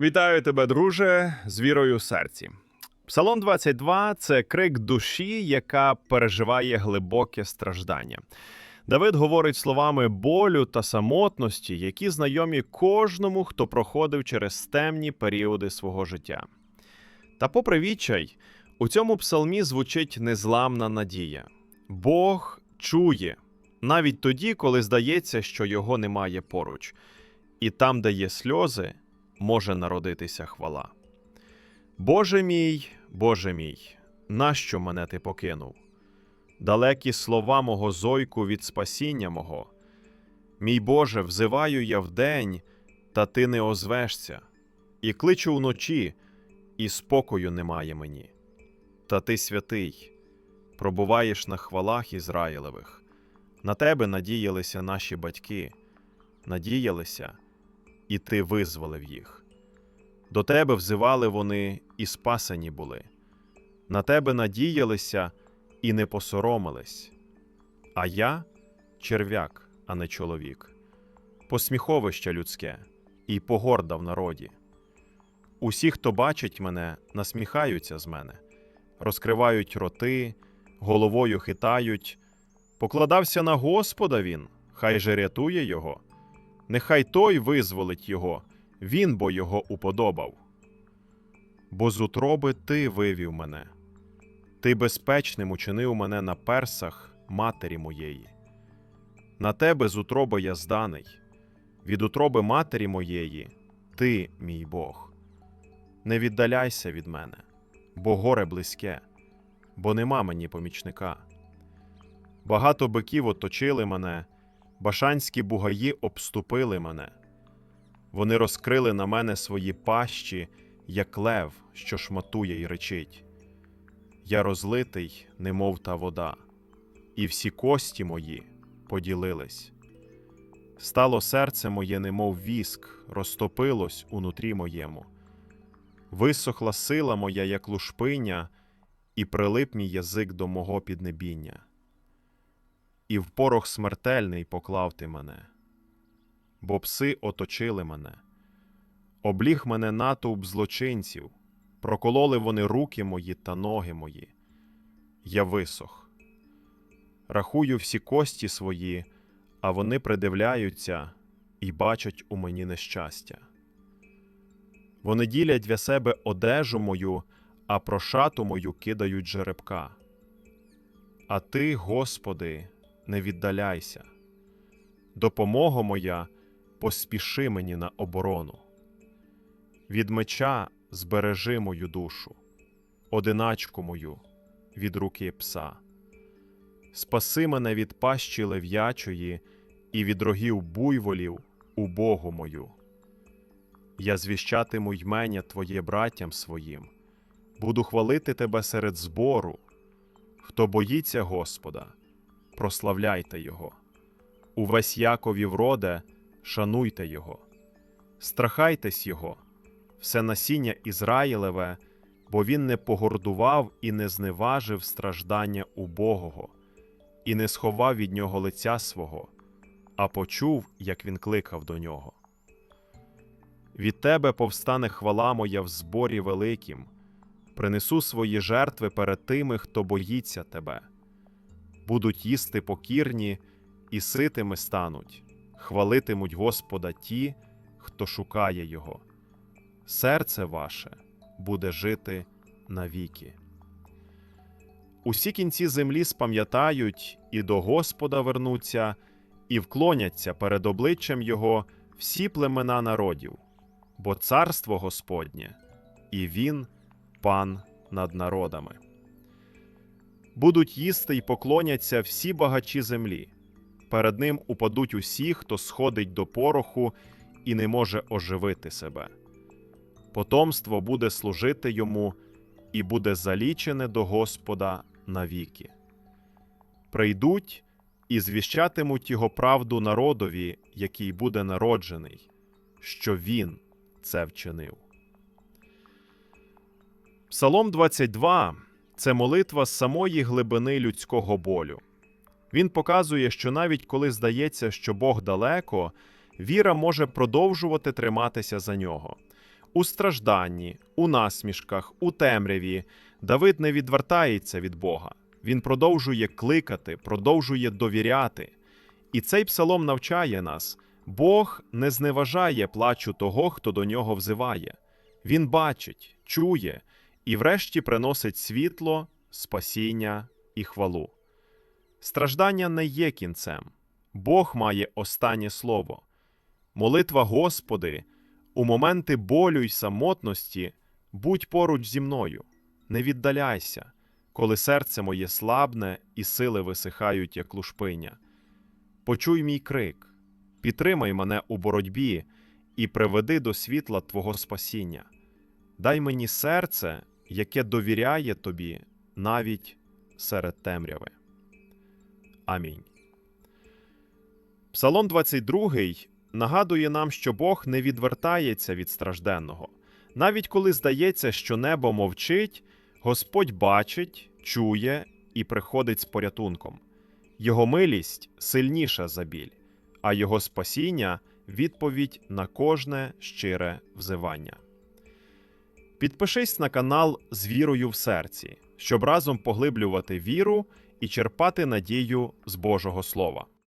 Вітаю тебе, друже, з вірою в серці. Псалом 22 це крик душі, яка переживає глибоке страждання. Давид говорить словами болю та самотності, які знайомі кожному, хто проходив через темні періоди свого життя. Та, попри відчай, у цьому псалмі звучить незламна надія. Бог чує, навіть тоді, коли здається, що його немає поруч, і там, де є сльози, може народитися хвала. Боже мій, Боже мій, нащо мене ти покинув? Далекі слова мого зойку від спасіння мого. Мій Боже, взиваю я вдень, та ти не озвешся, і кличу вночі, і спокою немає мені. Та ти святий, пробуваєш на хвалах Ізраїлевих. На тебе надіялися наші батьки, надіялися, і ти визволив їх. До тебе взивали вони і спасені були. На тебе надіялися і не посоромились. А я черв'як, а не чоловік, посміховище людське і погорда в народі. Усі, хто бачить мене, насміхаються з мене, розкривають роти, головою хитають. Покладався на Господа він, хай же рятує його, нехай той визволить його, він бо його уподобав. Бо з утроби ти вивів мене, ти безпечним учинив мене на персах матері моєї. На тебе з утроби я зданий, від утроби матері моєї, ти, мій Бог. Не віддаляйся від мене, бо горе близьке, бо нема мені помічника. Багато биків оточили мене, башанські бугаї обступили мене. Вони розкрили на мене свої пащі, як лев, що шматує й речить. Я розлитий, немов та вода, і всі кості мої поділились. Стало серце моє, немов віск, розтопилось унутрі моєму. Висохла сила моя, як лушпиня, і прилип мій язик до мого піднебіння. І в порох смертельний поклав ти мене бо пси оточили мене. Обліг мене натовп злочинців, прокололи вони руки мої та ноги мої. Я висох. Рахую всі кості свої, а вони придивляються і бачать у мені нещастя. Вони ділять для себе одежу мою, а про шату мою кидають жеребка. А ти, Господи, не віддаляйся. Допомога моя поспіши мені на оборону. Від меча збережи мою душу, одиначку мою від руки пса. Спаси мене від пащі лев'ячої і від рогів буйволів у Богу мою. Я звіщатиму ймення Твоє братям своїм, буду хвалити Тебе серед збору. Хто боїться Господа, прославляйте Його. Увесь Яковів роде, шануйте Його, страхайтесь Його, все насіння Ізраїлеве, бо Він не погордував і не зневажив страждання убогого, і не сховав від нього лиця свого, а почув, як він кликав до нього. Від тебе повстане хвала моя в зборі великім, принесу свої жертви перед тими, хто боїться тебе. Будуть їсти покірні і ситими стануть, хвалитимуть Господа ті, хто шукає Його. Серце ваше буде жити навіки. Усі кінці землі спам'ятають і до Господа вернуться, і вклоняться перед обличчям Його всі племена народів, бо царство Господнє, і Він пан над народами. Будуть їсти й поклоняться всі багачі землі. Перед ним упадуть усі, хто сходить до пороху і не може оживити себе. Потомство буде служити йому і буде залічене до Господа навіки. Прийдуть і звіщатимуть його правду народові, який буде народжений, що він це вчинив. Псалом 22 це молитва з самої глибини людського болю. Він показує, що навіть коли здається, що Бог далеко, віра може продовжувати триматися за нього. У стражданні, у насмішках, у темряві Давид не відвертається від Бога. Він продовжує кликати, продовжує довіряти. І цей псалом навчає нас: Бог не зневажає плачу того, хто до нього взиває. Він бачить, чує і врешті приносить світло, спасіння і хвалу. Страждання не є кінцем. Бог має останнє слово. Молитва Господи, у моменти болю й самотності будь поруч зі мною, не віддаляйся, коли серце моє слабне і сили висихають, як лушпиня. Почуй мій крик, підтримай мене у боротьбі і приведи до світла Твого спасіння. Дай мені серце, яке довіряє тобі навіть серед темряви. Амінь. Псалом 22 нагадує нам, що Бог не відвертається від стражденного. Навіть коли здається, що небо мовчить, Господь бачить, чує і приходить з порятунком. Його милість сильніша за біль, а його спасіння відповідь на кожне щире взивання. Підпишись на канал з вірою в серці, щоб разом поглиблювати віру і черпати надію з Божого Слова.